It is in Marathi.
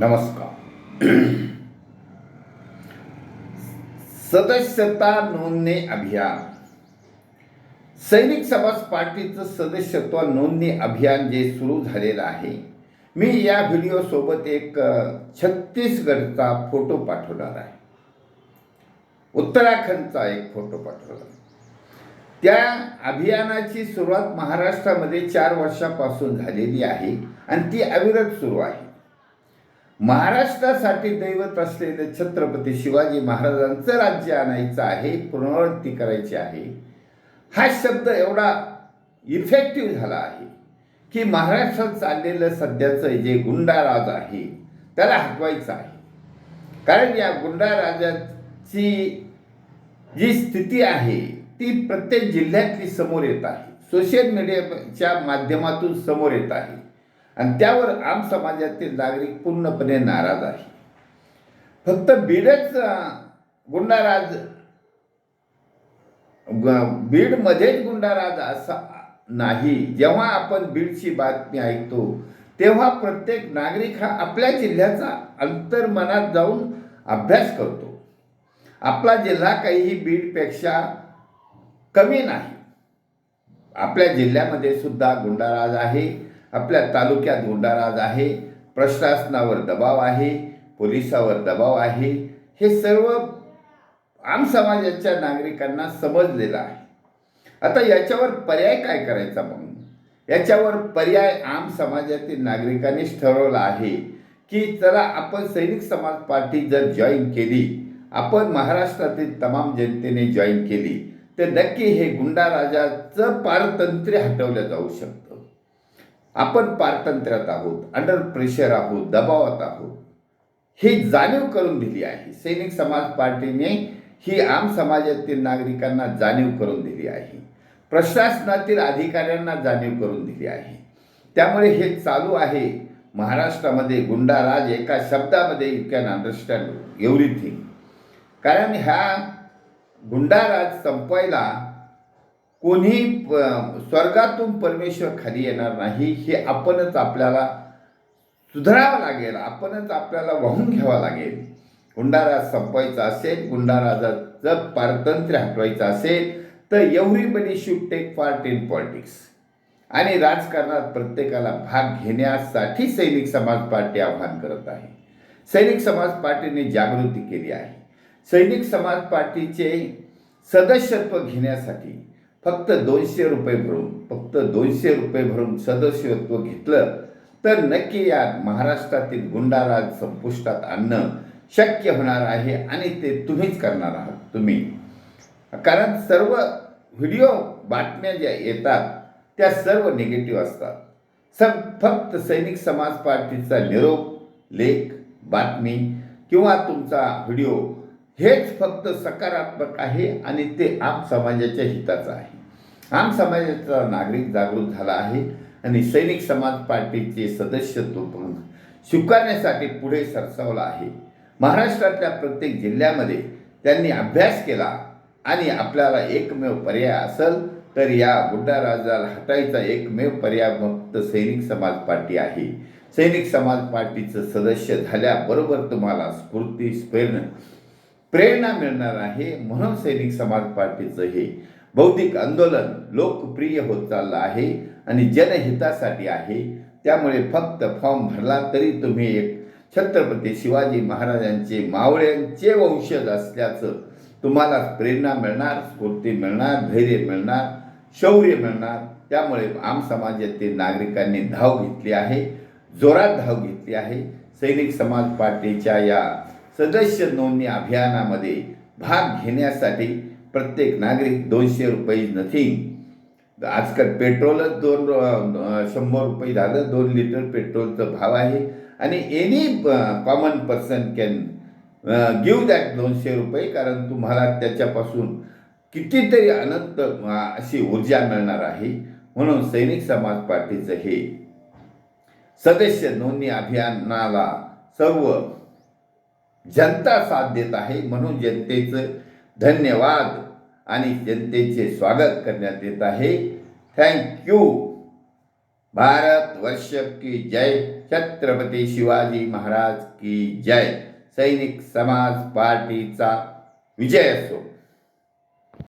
नमस्कार. सदस्यता नोंदणी अभियान. सैनिक समाज पार्टीचं सदस्यत्व नोंदणी अभियान जे सुरू झालेलं आहे मी या व्हिडिओसोबत एक छत्तीसगडचा फोटो पाठवणार आहे. उत्तराखंडचा एक फोटो पाठवला त्या अभियानाची सुरुवात महाराष्ट्रामध्ये चार वर्षापासून झालेली आहे आणि ती अविरत सुरू आहे. महाराष्ट्रासाठी दैवत असलेले छत्रपती शिवाजी महाराजांचं राज्य आणायचं आहे पुनरावृत्ती करायची आहे. हा शब्द एवढा इफेक्टिव्ह झाला आहे की महाराष्ट्रात चाललेलं सध्याचं जे गुंडाराज आहे त्याला हटवायचं आहे. कारण या गुंडाराजाची जी स्थिती आहे ती प्रत्येक जिल्ह्यातली समोर येत आहे. सोशल मीडियाच्या माध्यमातून समोर येत आहे. आणि त्यावर आम समाजातील नागरिक पूर्णपणे नाराज आहे. फक्त बीडच गुंडाराज बीडमध्येच गुंडाराज असा नाही. जेव्हा आपण बीडची बातमी ऐकतो तेव्हा प्रत्येक नागरिक हा आपल्या जिल्ह्याचा अंतर्मनात जाऊन अभ्यास करतो. आपला जिल्हा काहीही बीडपेक्षा कमी नाही. आपल्या जिल्ह्यामध्ये सुद्धा गुंडाराज आहे. आपल्या तालुक्यात गुंडाराज आहे प्रशासनावर दबाव आहे पोलिसावर दबाव आहे. हे सर्व आम समाजाच्या नागरिकांना समजलेलं आहे. आता याच्यावर पर्याय काय करायचा मग? याच्यावर पर्याय आम समाजातील नागरिकांनीच ठरवला आहे की चला आपण सैनिक समाज पार्टी जर जॉईन केली आपण महाराष्ट्रातील तमाम जनतेने जॉईन केली तर नक्की हे गुंडाराजाचं पारतंत्र्य हटवलं जाऊ शकतं. आपण पारतंत्र्यात आहोत अंडर प्रेशर आहोत दबावात आहोत. ही जाणीव करून दिली आहे. सैनिक समाज पार्टीने ही आम समाजातील नागरिकांना जाणीव करून दिली आहे. प्रशासनातील अधिकाऱ्यांना जाणीव करून दिली आहे. त्यामुळे हे चालू आहे. महाराष्ट्रामध्ये गुंडाराज एका शब्दामध्ये यू कॅन अंडरस्टँड एव्हरीथिंग कारण ह्या गुंडाराज संपवायला कोणी प- स्वर्गातून परमेश्वर खाली येणार नाही हे आपणच आपल्याला सुधारावं लागेल आपणच आपल्याला वाहून घ्यावं लागेल. गुंडाराज संपवायचा असेल गुंडाराजाचं पारतंत्र्य हटवायचं असेल तर everybody should take part in politics. आणि राजकारणात प्रत्येकाला भाग घेण्यासाठी सैनिक समाज पार्टी आव्हान करत आहे. सैनिक समाज पार्टीने जागृती केली आहे. सैनिक समाज पार्टीचे सदस्यत्व घेण्यासाठी फक्त दोनशे रुपये भरून फक्त दोनशे रुपये भरून सदस्यत्व घेतलं तर नक्की या महाराष्ट्रातील गुंडाराज संपुष्टात आणणं शक्य होणार आहे आणि ते तुम्हीच करणार आहात तुम्ही. कारण सर्व व्हिडिओ बातम्या ज्या येतात त्या सर्व निगेटिव्ह असतात. सब फक्त सैनिक समाज पार्टीचा निरोप लेख बातमी किंवा तुमचा व्हिडिओ हेच फक्त सकारात्मक आहे आणि ते आम समाजाच्या हिताचं आहे. आम समाजाचा नागरिक जागृत झाला आहे आणि सैनिक समाज पार्टीचे सदस्यत्व पण स्वीकारण्यासाठी पुढे सरसावला आहे. महाराष्ट्रातल्या प्रत्येक जिल्ह्यामध्ये त्यांनी अभ्यास केला आणि आपल्याला एकमेव पर्याय असेल तर या गुंडाराजाला हटायचा एकमेव पर्याय फक्त सैनिक समाज पार्टी आहे. सैनिक समाज पार्टीचं सदस्य झाल्याबरोबर तुम्हाला स्फूर्ती स्फेरणं प्रेरणा मिळणार आहे. म्हणून सैनिक समाज पार्टीचं हे बौद्धिक आंदोलन लोकप्रिय होत चाललं आहे आणि जनहितासाठी आहे. त्यामुळे फक्त फॉर्म भरला तरी तुम्ही एक छत्रपती शिवाजी महाराजांचे मावळ्यांचे वंशज असल्याचं तुम्हाला प्रेरणा मिळणार स्फूर्ती मिळणार धैर्य मिळणार शौर्य मिळणार. त्यामुळे आम समाजातील नागरिकांनी धाव घेतली आहे जोरात धाव घेतली आहे. सैनिक समाज पार्टीच्या या सदस्य नोंदणी अभियानामध्ये भाग घेण्यासाठी प्रत्येक नागरिक दोनशे रुपये नथिंग आजकाल पेट्रोलच दोन शंभर रुपये झालं दोन लिटर पेट्रोलचा भाव आहे. आणि any common person can give that दोनशे रुपये कारण तुम्हाला त्याच्यापासून कितीतरी अनंत अशी ऊर्जा मिळणार आहे. म्हणून सैनिक समाज पार्टीचं हे सदस्य नोंदणी अभियानाला सर्व जनता साथ देत आहे म्हणून जनतेचं धन्यवाद आणि जनतेचे स्वागत करण्यात येत आहे. थँक्यू भारत वर्ष की जय. छत्रपती शिवाजी महाराज की जय. सैनिक समाज पार्टीचा विजय असो.